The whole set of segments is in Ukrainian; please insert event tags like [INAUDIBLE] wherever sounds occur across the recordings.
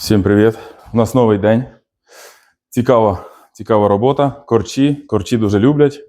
Всім привіт! У нас новий день. Цікава, цікава робота. Корчі. Корчі дуже люблять.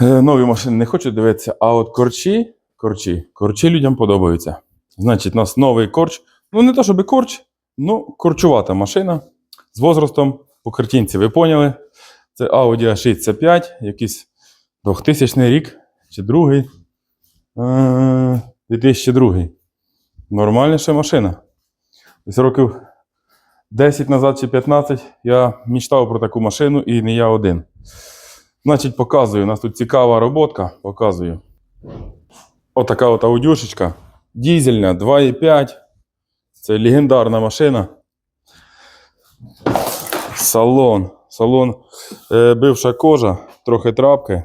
Е, Нові машини не хочуть дивитися, а от корчі, корчі, корчі людям подобаються. Значить, у нас новий корч. Ну, не то, щоб корч, ну, корчувата машина з возрастом. По картинці ви поняли. Це Audi A65, якийсь 2000 рік чи другий. Е, 2002. Нормальніша машина. Десь років 10 назад чи 15 я мечтав про таку машину і не я один. Значить, показую. У нас тут цікава роботка. Показую. Отака от аудюшечка. Дізельна 2,5. Це легендарна машина. Салон. Салон. Е, бивша кожа, трохи трапки.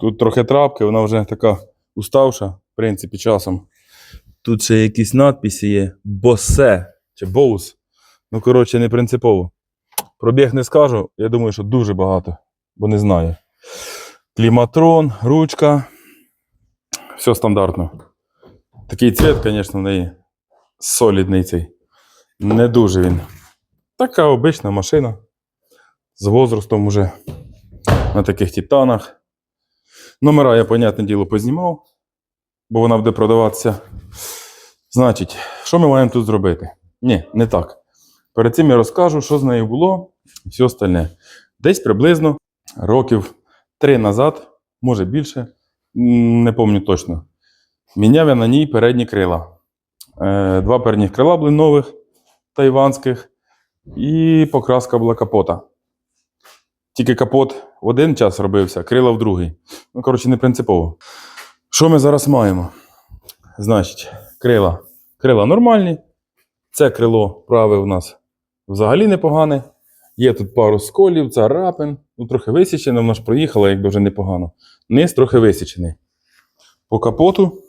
Тут трохи трапки, вона вже така уставша, в принципі, часом. Тут ще якісь надписи є. Босе чи Боус. Ну, коротше, не принципово. Пробіг не скажу, я думаю, що дуже багато, бо не знаю. Кліматрон, ручка. Все стандартно. Такий цвіт, звісно, в неї солідний цей. Не дуже він. Така обична машина. З возрастом уже на таких титанах. Номера я, понятне діло, познімав, бо вона буде продаватися. Значить, що ми маємо тут зробити? Ні, не так. Перед цим я розкажу, що з нею було і все остальне. Десь приблизно років три назад, може більше, не пам'ятаю точно. Міняв я на ній передні крила. Е, Два передніх крила були нових, тайванських, і покраска була капота. Тільки капот в один час робився, крила в другий. Ну, коротше, не принципово. Що ми зараз маємо? Значить, крила. Крила нормальні. Це крило праве у нас взагалі непогане. Є тут пару сколів, царапин. Ну, трохи висічене, вона ж проїхала, якби вже непогано. Низ трохи висічений. По капоту.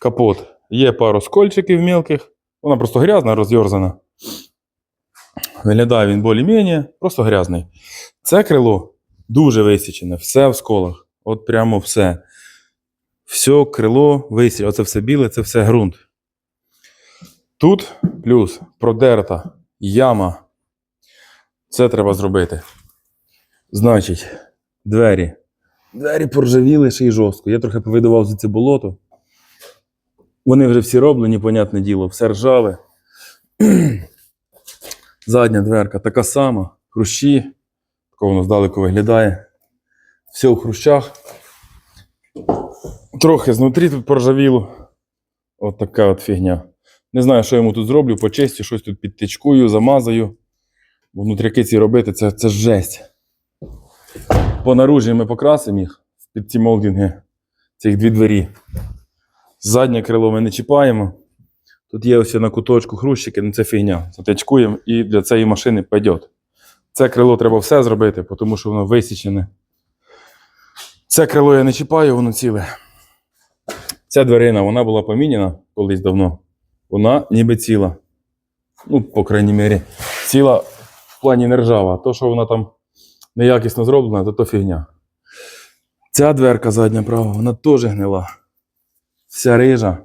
Капот. Є пару скольчиків мілких. Вона просто грязна, розйорзана. Виглядає він більш-менш, просто грязний. Це крило дуже висічене, все в сколах. От прямо все. Все крило висічене. Оце все біле, це все ґрунт. Тут плюс продерта яма. Це треба зробити. Значить, двері. Двері поржавіли ще й жорстко. Я трохи повидавав за це болото. Вони вже всі роблені, понятне діло, все ржаве. [CLEARS THROAT] Задня дверка така сама. Хрущі. Тако воно здалеку виглядає. Все в хрущах. Трохи знутрі тут поржавіло. От така от фігня. Не знаю, що йому тут зроблю, почистю, щось тут підтичкую, замазаю. Бо внутряки ці робити це, це жесть. По наружі ми покрасимо їх під ці молдинги. Цих дві двері. Заднє крило ми не чіпаємо. Тут є ось на куточку хрущики, ну це фігня. Затичкуємо і для цієї машини пойдет. Це крило треба все зробити, тому що воно висічене. Це крило я не чіпаю, воно ціле. Ця дверина вона була поміняна колись давно. Вона ніби ціла. Ну, по крайній мірі, ціла в плані не ржава. То, що вона там неякісно зроблена, то то фігня. Ця дверка задня права, вона теж гнила. Вся рижа.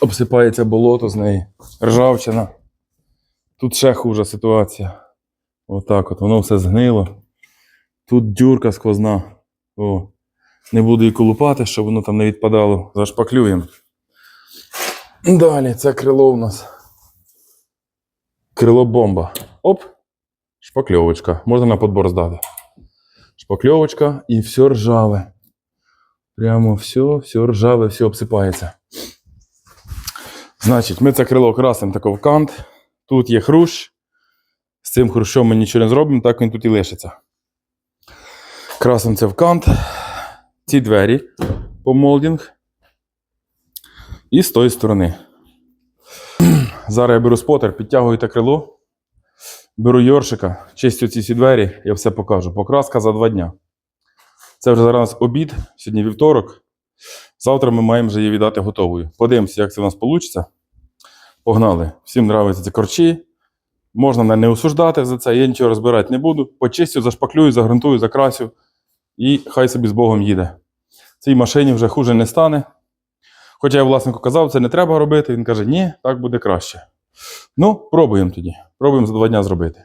Обсипається болото з неї. Ржавчина. Тут ще хужа ситуація. Отак от, воно все згнило. Тут дюрка сквозна. О. Не буду її колупати, щоб воно там не відпадало. Зашпаклюємо. Далі, це крило у нас. Крило бомба. Оп. Шпакльовочка. Можна на подбор здати. Шпакльовочка і все ржаве. Прямо все, все ржаве, все обсипається. Значить, ми це крило красимо тако в кант. Тут є хрущ. З цим хрущом ми нічого не зробимо, так він тут і лишиться. Красимо це в кант. Ці двері по молдинг. І з тої сторони. Зараз я беру спотер, підтягую те крило. Беру йоршика, чистю ці всі двері, я все покажу. Покраска за два дня. Це вже зараз обід, сьогодні вівторок. Завтра ми маємо вже її віддати готовою. Подивимося, як це у нас вийде. Погнали. Всім подобаються ці корчі. Можна не осуждати за це, я нічого розбирати не буду. Почистю, зашпаклюю, загрунтую, закрасю. І хай собі з Богом їде. Цій машині вже хуже не стане. Хоча я власнику казав, це не треба робити. Він каже, ні, так буде краще. Ну, пробуємо тоді. Пробуємо за два дня зробити.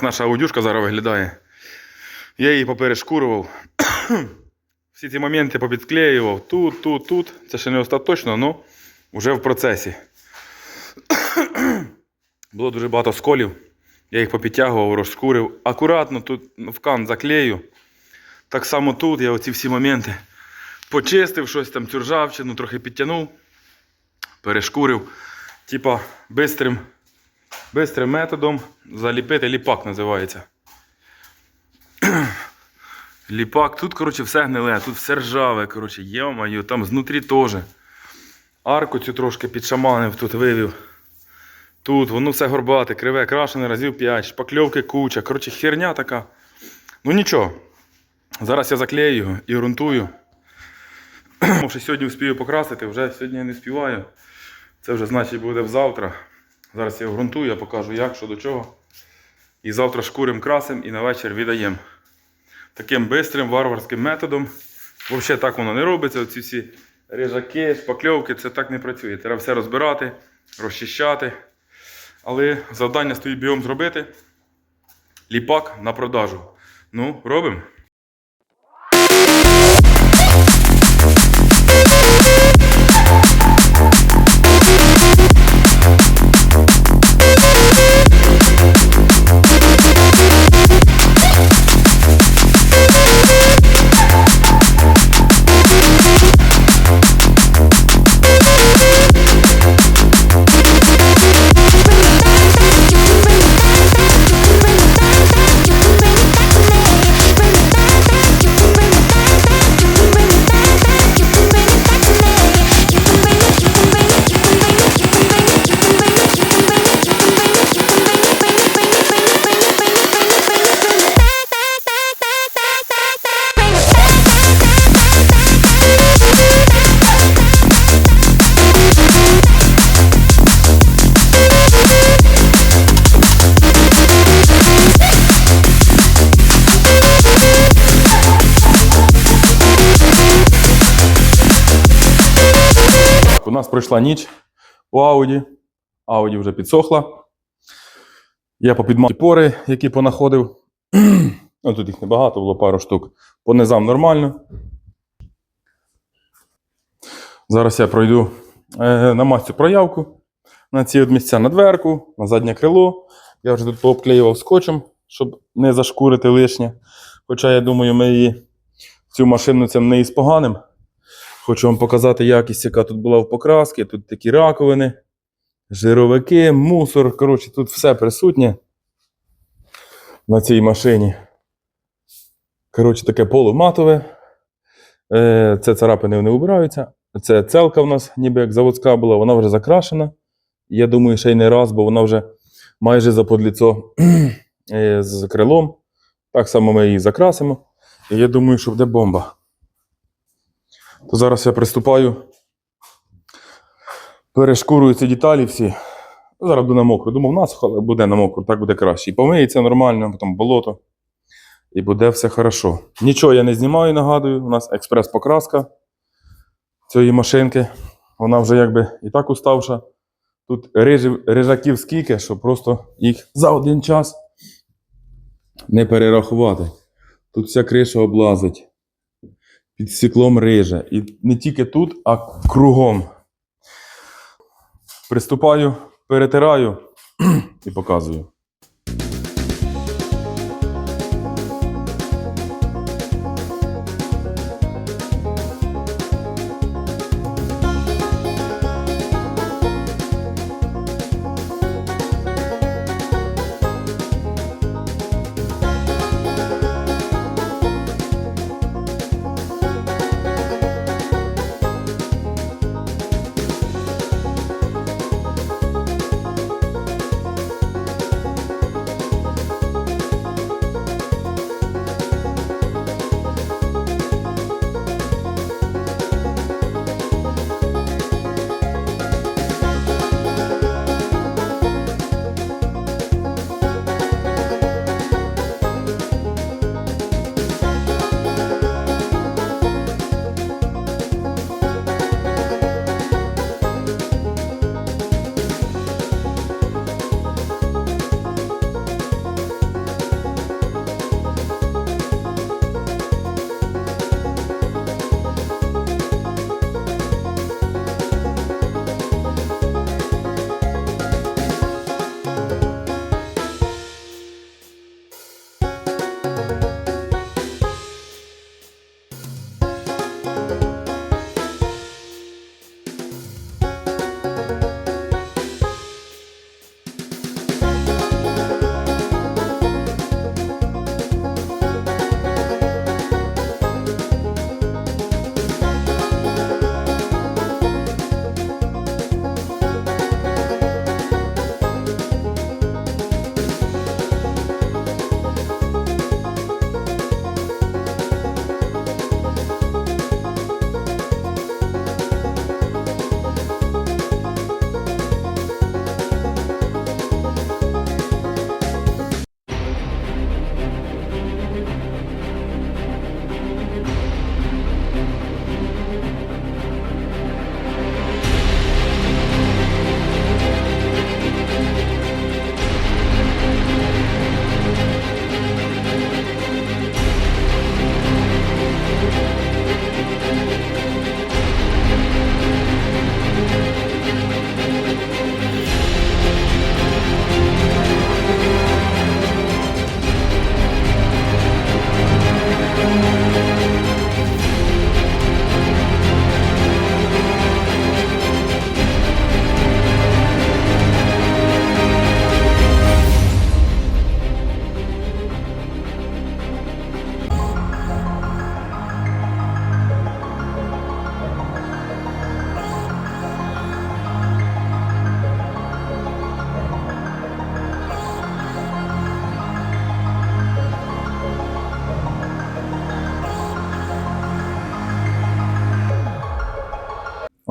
Так наша аудюшка зараз виглядає. Я її поперешкурував. [COUGHS] Всі ці моменти попідклеював. Тут, тут, тут. Це ще не остаточно, але вже в процесі. [COUGHS] Було дуже багато сколів. Я їх попідтягував, розшкурив. Акуратно тут в кан заклею. Так само тут я оці всі моменти почистив, щось там цю ржавчину, трохи підтягнув, перешкурив. Типа бистрим, бистрим методом заліпити ліпак називається. [CLEARS THROAT] Ліпак, тут, коротше, все гниле, тут все ржаве, коротше, йо-моє, там знутрі теж. Арку цю трошки підшаманив, тут вивів. Тут, воно все горбате, криве, крашене разів 5, шпакльовки куча. Коротше, херня така. Ну нічого. Зараз я заклею його і ґрунтую. [CLEARS THROAT] Може сьогодні вспію покрасити, вже сьогодні я не співаю. Це вже значить буде завтра. Зараз я ґрунтую, я покажу як, що до чого. І завтра шкурим красим і на вечір віддаємо. Таким бистрим варварським методом. Взагалі так воно не робиться. Оці всі рижаки, шпакльовки, це так не працює. Треба все розбирати, розчищати. Але завдання стоїть бігом зробити. Ліпак на продажу. Ну, робимо. Пройшла ніч у Ауді. Ауді вже підсохла. Я попідмав пори, які понаходив. [CLEARS THROAT] ну, тут їх небагато, було пару штук. По низам нормально. Зараз я пройду е, на цю проявку на ці от місця на дверку, на заднє крило. Я вже тут пообклеював скотчем, щоб не зашкурити лишнє. Хоча я думаю, ми її цю машину цим не із поганим. Хочу вам показати якість, яка тут була в покрасці. Тут такі раковини, жировики, мусор. Коротше, тут все присутнє на цій машині. Коротше, таке полуматове. Е, Це царапини не убираються. Це целка в нас, ніби як заводська була, вона вже закрашена. Я думаю, ще й не раз, бо вона вже майже заподліцо [CLEARS THROAT] е, з крилом. Так само ми її закрасимо. І я думаю, що буде бомба. То зараз я приступаю. Перешкурую ці деталі всі. Зараз буду на мокру. Думав, насухо, але буде на мокру, так буде краще. І помиється нормально, потім болото. І буде все хорошо. Нічого я не знімаю, нагадую. У нас експрес-покраска цієї машинки. Вона вже якби і так уставша. Тут рижів, рижаків скільки, що просто їх за один час не перерахувати. Тут вся криша облазить. Під стеклом риже. І не тільки тут, а кругом. Приступаю, перетираю [CLEARS THROAT] і показую.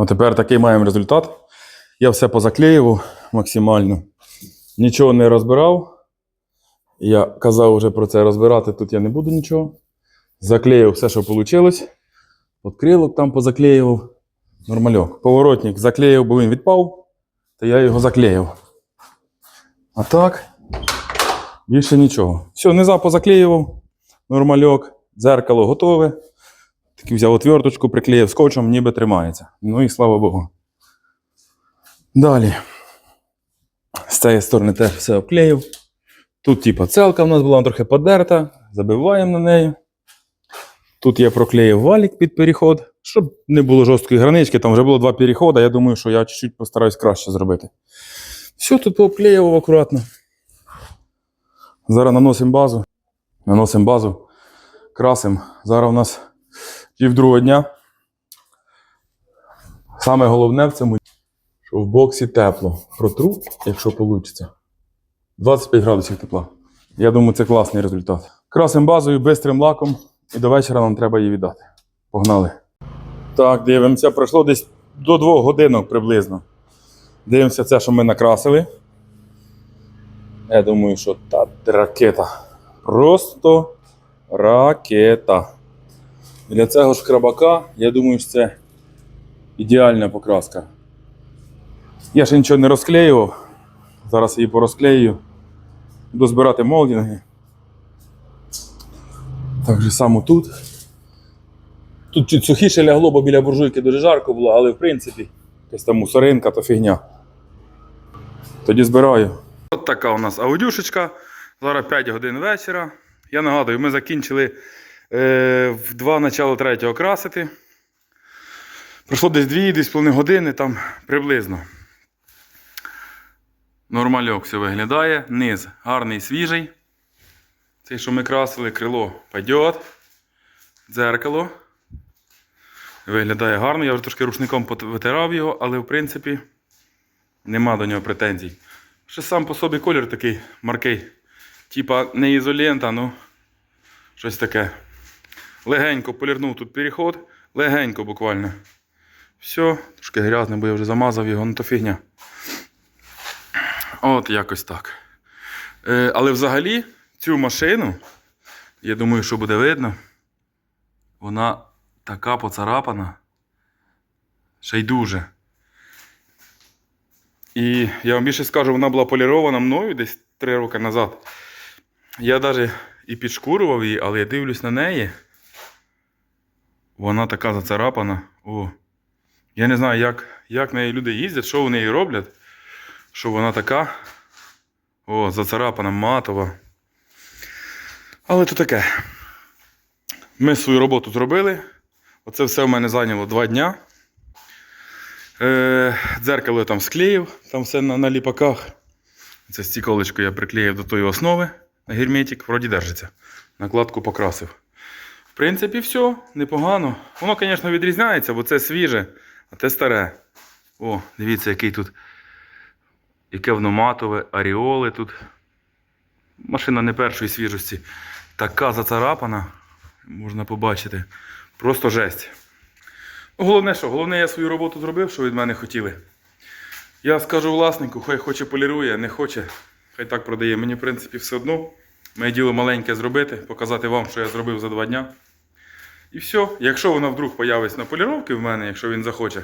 Тепер такий маємо результат. Я все позаклеював максимально. Нічого не розбирав. Я казав вже про це розбирати, тут я не буду нічого. Заклеїв все, що вийшло. Открилок там позаклеював. Нормальок. Поворотник заклеїв, бо він відпав, то я його заклеїв. А так, більше нічого. Все, низа позаклеював. Нормальок. Дзеркало готове. Такий взяв отверточку, приклеїв скотчем, ніби тримається. Ну і слава Богу. Далі. З цієї сторони теж все обклеїв. Тут, типа, целка в нас була трохи подерта. Забиваємо на неї. Тут я проклеїв валік під переход, щоб не було жорсткої гранички. Там вже було два переходи. Я думаю, що я чуть-чуть постараюсь краще зробити. Все тут пообклеював акуратно. Зараз наносимо базу. Наносимо базу, красимо. Зараз у нас пів другого дня. Саме головне в цьому, що в боксі тепло. Протру, якщо вийде. 25 градусів тепла. Я думаю, це класний результат. Красимо базою бистрим лаком, і до вечора нам треба її віддати. Погнали. Так, дивимося. Пройшло десь до двох годинок приблизно. Дивимося це, що ми накрасили. Я думаю, що та ракета. Просто ракета. Для цього ж крабака, я думаю, що це ідеальна покраска. Я ще нічого не розклеював. Зараз її порозклею. Буду збирати молдинги. Так же само тут. Тут чуть сухіше лягло, бо біля буржуйки дуже жарко було, але в принципі, якась там мусоринка то фігня. Тоді збираю. От така у нас аудюшечка. Зараз 5 годин вечора. Я нагадую, ми закінчили в 2 начало 3 красити. Пройшло десь 2-2,5 години там приблизно. Нормальок все виглядає. Низ гарний свіжий. Цей, що ми красили, крило пойдет. Дзеркало. Виглядає гарно. Я вже трошки рушником витирав його, але в принципі нема до нього претензій. Ще сам по собі колір такий маркий. Типа не ізолента, ну щось таке. Легенько полірнув тут переход. Легенько буквально. Все, трошки грязне, бо я вже замазав його, ну то фігня. От якось так. Е, але взагалі цю машину, я думаю, що буде видно, вона така поцарапана. Ще й дуже. І я вам більше скажу, вона була полірована мною десь 3 роки назад. Я навіть і підшкурував її, але я дивлюсь на неї. Вона така зацарапана. О. Я не знаю, як, як неї люди їздять, що вони неї роблять. Що вона така. О, зацарапана, матова. Але то таке. Ми свою роботу зробили. Оце все в мене зайняло два дня. Е, дзеркало я там склеїв, там все на, на ліпаках. Це стіколочку я приклеїв до тої основи на герметик, вроді держиться. Накладку покрасив. Принципі, все, непогано. Воно, звісно, відрізняється, бо це свіже, а те старе. О, дивіться, який тут. Яке воно матове, аріоли тут. Машина не першої свіжості. Така зацарапана, можна побачити. Просто жесть. Головне, що? Головне, я свою роботу зробив, що від мене хотіли. Я скажу власнику, хай хоче полірує, не хоче, хай так продає. Мені, в принципі, все одно. Моє діло маленьке зробити, показати вам, що я зробив за два дня. І все. Якщо вона вдруг появиться на поліровці в мене, якщо він захоче,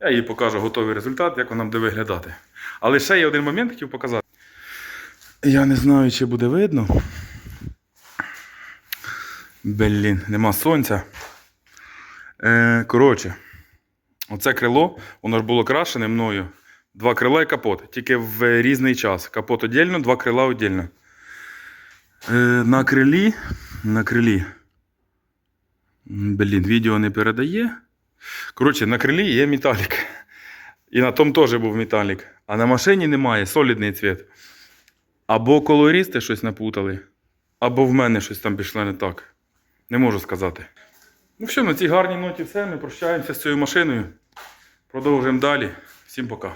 я їй покажу готовий результат, як вона буде виглядати. Але ще є один момент хотів показати. Я не знаю, чи буде видно. Блін, нема сонця. Е, коротше, оце крило, воно ж було крашене мною. Два крила і капот. Тільки в різний час. Капот віддільно, два крила віддільно. Е, на крилі. На крилі. Блін, відео не передає. Коротше, на крилі є металік. І на тому теж був металік. А на машині немає солідний цвіт. Або колористи щось напутали, або в мене щось там пішло не так. Не можу сказати. Ну все, на цій гарній ноті все. Ми прощаємося з цією машиною. Продовжуємо далі. Всім пока.